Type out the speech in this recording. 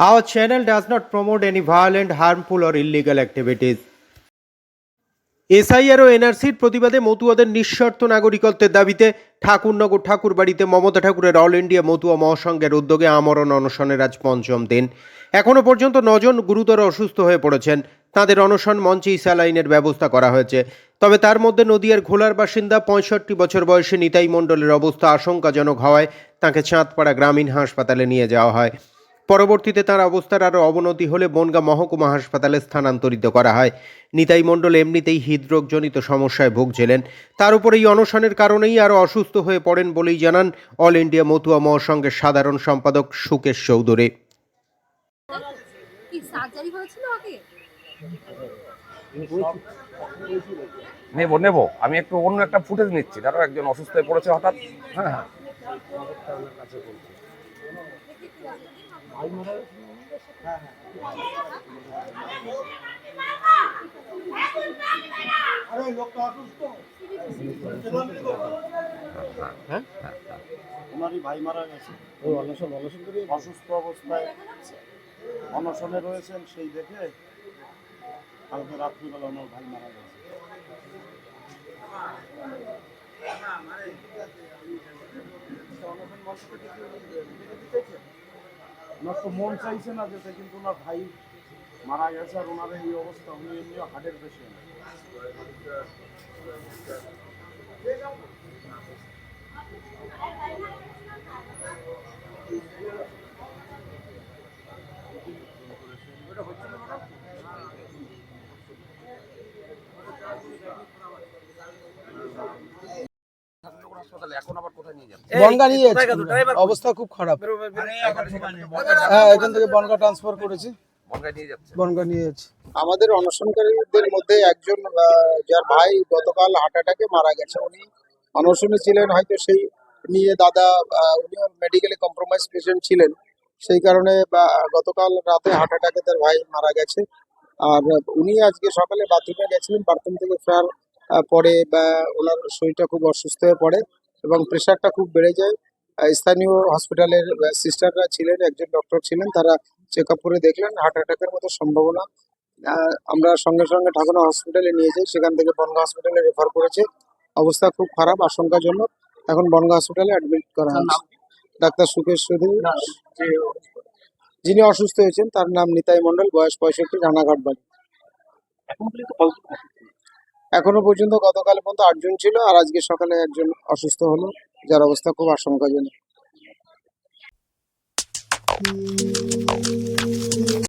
Our channel does not promote any violent, harmful, or illegal activities. SIR ও এনআরসির প্রতিবাদে মতুয়াদের নিঃশর্ত নাগরিকত্বের দাবিতে ঠাকুরনগর ঠাকুরবাড়িতে মমতা ঠাকুরের অল ইন্ডিয়া মতুয়া মহাসংঘের উদ্যোগে আমরণ অনশনের আজ পঞ্চম দিন। এখনও পর্যন্ত নজন গুরুতর অসুস্থ হয়ে পড়েছেন। তাদের অনশন মঞ্চেই স্যালাইনের ব্যবস্থা করা হয়েছে। তবে তার মধ্যে নদিয়ার ঘোলার বাসিন্দা পঁয়ষট্টি বছর বয়সী নিতাই মণ্ডলের অবস্থা আশঙ্কাজনক হওয়ায় তাকে চাঁদপাড়া গ্রামীণ হাসপাতালে নিয়ে যাওয়া হয়। পরবর্তীতে তার অবস্থার আরও অবনতি হলে বনগা মহকুমা হাসপাতালে স্থানান্তরিত করা হয়। নিতাই মণ্ডল এমনিতেই হৃদরোগজনিত সমস্যায় ভুগছিলেন। তার উপর এই অনশনের কারণেই আরও অসুস্থ হয়ে পড়েন বলেই জানান অল ইন্ডিয়া মতুয়া মহাসংঘের সাধারণ সম্পাদক সুকেশ চৌধুরী। নেব নেব। আমি একটু অন্য একটা ফুটেজ নিচ্ছি। ধরো একজন অসুস্থ হয়ে পড়েছে হঠাৎ। হ্যাঁ হ্যাঁ। ওনারই ভাই মারা গেছে। অনশন অনশন করে অসুস্থ অবস্থায় অনশনে রয়েছেন সেই দেখে কালকে রাত্রিবেলা ওনার ভাই মারা গেছে। ওনার তো মন চাইছে না যেতে কিন্তু ওনার ভাই মারা গেছে আর ওনার এই অবস্থা, উনি এমনিও হার্টের পেশেন্ট ঠাকুরনগর হাসপাতালে এখন আবার কোথায় নিয়ে যাচ্ছে বনগা নিয়ে যাচ্ছি। অবস্থা খুব খারাপ। হ্যাঁ এখান থেকে বনগা ট্রান্সফার করেছি। বনগায় নিয়ে যাচ্ছে। বনগা নিয়ে যাচ্ছি। আমাদের অনশনকারীদের মধ্যে একজন আহ, যার ভাই গতকাল হার্ট অ্যাটাকে মারা গেছে উনি অনশনে ছিলেন হয়তো সেই নিয়ে দাদা আহ, উনিও মেডিকেলে কম্প্রোমাইজ পেশেন্ট ছিলেন। সেই কারণে বা, গতকাল রাতে হার্ট অ্যাটাকে তার ভাই মারা গেছে। আর উনি আজকে সকালে বাথরুমে গেছিলেন বাথরুম থেকে ফেরার পরে বা ওনার শরীরটা খুব অসুস্থ হয়ে পড়ে। এবং প্রেশারটা খুব বেড়ে যায়। স্থানীয় হসপিটালের সিস্টাররা ছিলেন একজন ডক্টর ছিলেন তারা চেক আপ করে দেখলেন হার্ট অ্যাটাকের মতো সম্ভাবনা। আমরা সঙ্গে সঙ্গে ঠাকুর হসপিটালে নিয়ে যাই সেখান থেকে বনগাঁ হসপিটালে রেফার করেছে। অবস্থা খুব খারাপ আশঙ্কাজনক। এখন বনগাঁ হসপিটালে অ্যাডমিট করা হয়েছে। ডাক্তার সুকেশ চৌধুরী। যিনি অসুস্থ হয়েছেন তার নাম নিতাই মণ্ডল বয়স পঁয়ষট্টি রানাঘাট বাড়ি। এখনও পর্যন্ত গতকাল পর্যন্ত আটজন ছিল আর আজকে সকালে একজন অসুস্থ হলো, যার অবস্থা খুব আশঙ্কাজনক।